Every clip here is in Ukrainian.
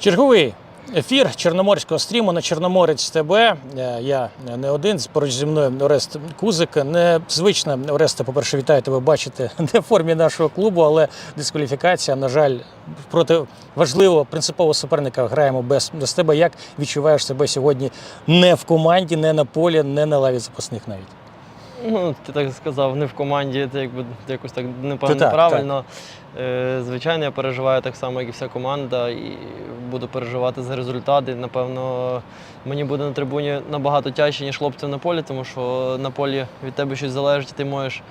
Черговий ефір Чорноморського стріму на Чорноморець ТБ. Е, Я не один, поруч зі мною Орест Кузик. Незвично, Ореста, по-перше, вітаю тебе бачити не в формі нашого клубу, але дискваліфікація. На жаль, проти важливого принципового суперника граємо без, без тебе. Як відчуваєш себе сьогодні не в команді, не на полі, не на лаві запасних навіть? Ну, ти так сказав, не в команді, це якби якось так непевно так, правильно. Е, Звичайно, я переживаю так само, як і вся команда, і буду переживати за результати. Напевно, мені буде на трибуні набагато тяжче, ніж хлопцям на полі, тому що на полі від тебе щось залежить, ти можеш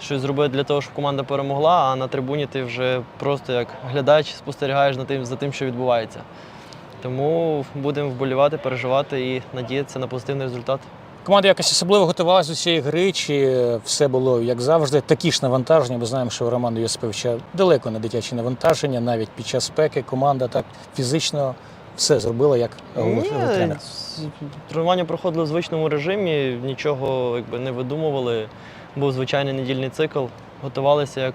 щось зробити для того, щоб команда перемогла, а на трибуні ти вже просто як глядач спостерігаєш за тим, за тим, що відбувається. Тому будемо вболівати, переживати і надіятися на позитивний результат. Команда якось особливо готувалася до цієї гри, чи все було як завжди, такі ж навантаження, бо знаємо, що Роман Йосиповича далеко не дитячі навантаження, навіть під час спеки команда так фізично все зробила, як тренер. Тренування проходили в звичному режимі, нічого якби, не видумували. Був звичайний недільний цикл, готувалися як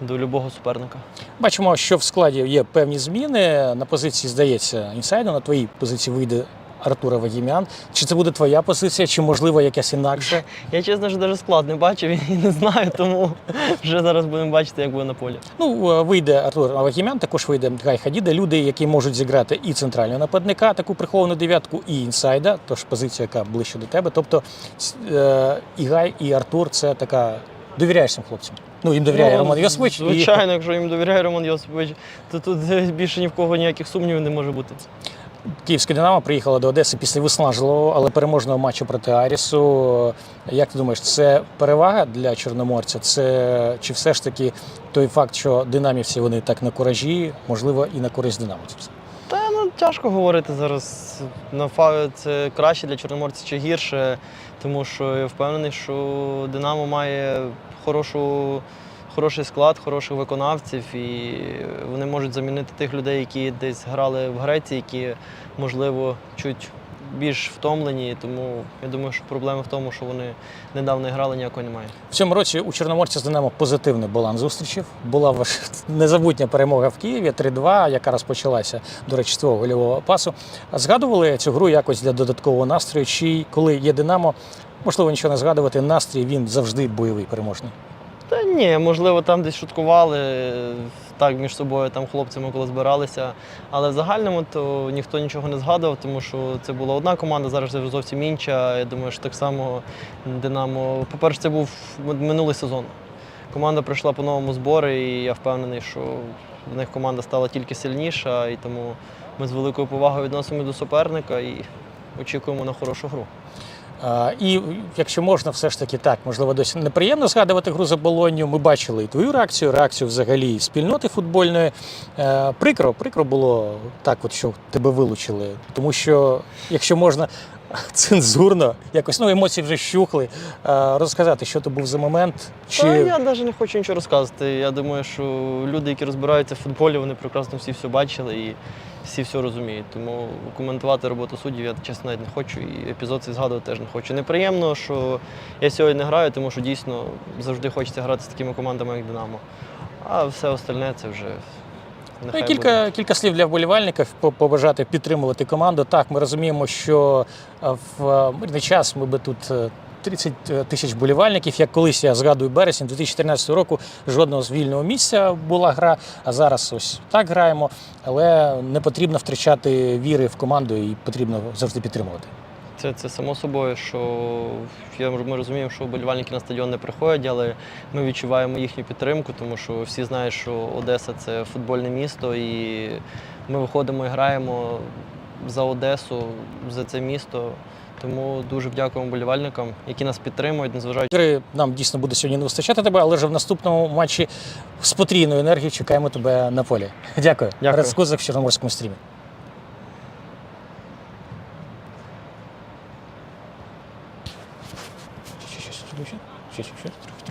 до любого суперника. Бачимо, що в складі є певні зміни. На позиції, здається, інсайду, на твоїй позиції вийде Артура Вагімян. Чи це буде твоя позиція, чи можливо якась інакше? Я чесно що навіть склад не бачив і не знаю, тому вже зараз будемо бачити, як буде на полі. Ну, е, вийде Артур Авагімян, також вийде Гай Хадіда. Люди, які можуть зіграти і центрального нападника, таку приховану дев'ятку, і інсайда, тож позиція, яка ближче до тебе. Тобто е, і Гай, і Артур це така. Довіряєш цим хлопцям. Ну, їм довіряє Ну, Роман Йосипович. і- Звичайно, якщо їм довіряє Роман Йосипович, то тут більше ні в кого ніяких сумнівів не може бути. Київське Динамо приїхала до Одеси після виснажливого, але переможного матчу проти Арісу. Як ти думаєш, це перевага для чорноморця? Це чи все ж таки той факт, що динамівці вони так на куражі, можливо, і на користь динамовців? Та ну тяжко говорити зараз. На фа це краще для чорноморця чи гірше, тому що я впевнений, що Динамо має хорошу, хороший склад, хороших виконавців, і вони можуть замінити тих людей, які десь грали в Греції, які, можливо, чуть більш втомлені. Тому я думаю, що проблема в тому, що вони недавно грали, ніякої немає. В цьому році у Чорноморця з Динамо позитивний баланс зустрічів. Була незабутня перемога в Києві 3-2, яка розпочалася, до речі, з твого гольового пасу. Згадували цю гру якось для додаткового настрою. Чи коли є Динамо, можливо, нічого не згадувати, настрій він завжди бойовий переможний. Та ні, можливо, там десь шуткували е, так між собою, там хлопцями, коли збиралися. Але в загальному то ніхто нічого не згадував, тому що це була одна команда, зараз це зовсім інша. Я думаю, що так само Динамо. По-перше, це був минулий сезон. Команда прийшла по новому збори, і я впевнений, що в них команда стала тільки сильніша, і тому ми з великою повагою відносимо до суперника і очікуємо на хорошу гру. І якщо можна, все ж таки так, можливо, досі неприємно згадувати гру за Болонью. Ми бачили і твою реакцію, реакцію взагалі спільноти футбольної. Е, Прикро, прикро було так, от що тебе вилучили. Тому що, якщо можна цензурно, якось ну емоції вже щухли, е, розказати, що то був за момент, чи Та я навіть не хочу нічого розказувати. Я думаю, що люди, які розбираються в футболі, вони прекрасно всі все бачили і всі все розуміють. Тому коментувати роботу суддів я чесно навіть не хочу. І епізод цей згадувати теж не хочу. Неприємно, що я сьогодні не граю, тому що дійсно завжди хочеться грати з такими командами, як Динамо. А все остальне це вже. Ну, нехай буде. кілька, кілька слів для вболівальників по- побажати підтримувати команду. Так, ми розуміємо, що е, в е, мирний час ми би тут. е, 30 тисяч болівальників, як колись я згадую березень 2014 року, жодного з вільного місця була гра. А зараз ось так граємо. Але не потрібно втрачати віри в команду і потрібно завжди підтримувати. Це, це само собою, що я, ми розуміємо, що вболівальники на стадіон не приходять, але ми відчуваємо їхню підтримку, тому що всі знають, що Одеса це футбольне місто, і ми виходимо і граємо за Одесу, за це місто. Тому дуже дякуємо вболівальникам, які нас підтримують, незважаючи. Гри нам дійсно буде сьогодні не вистачати тебе, але вже в наступному матчі з потрійною енергією чекаємо тебе на полі. Дякую. Дякую. Рад Скузик в Чорноморському стрімі. sure, sure, sure, sure, sure.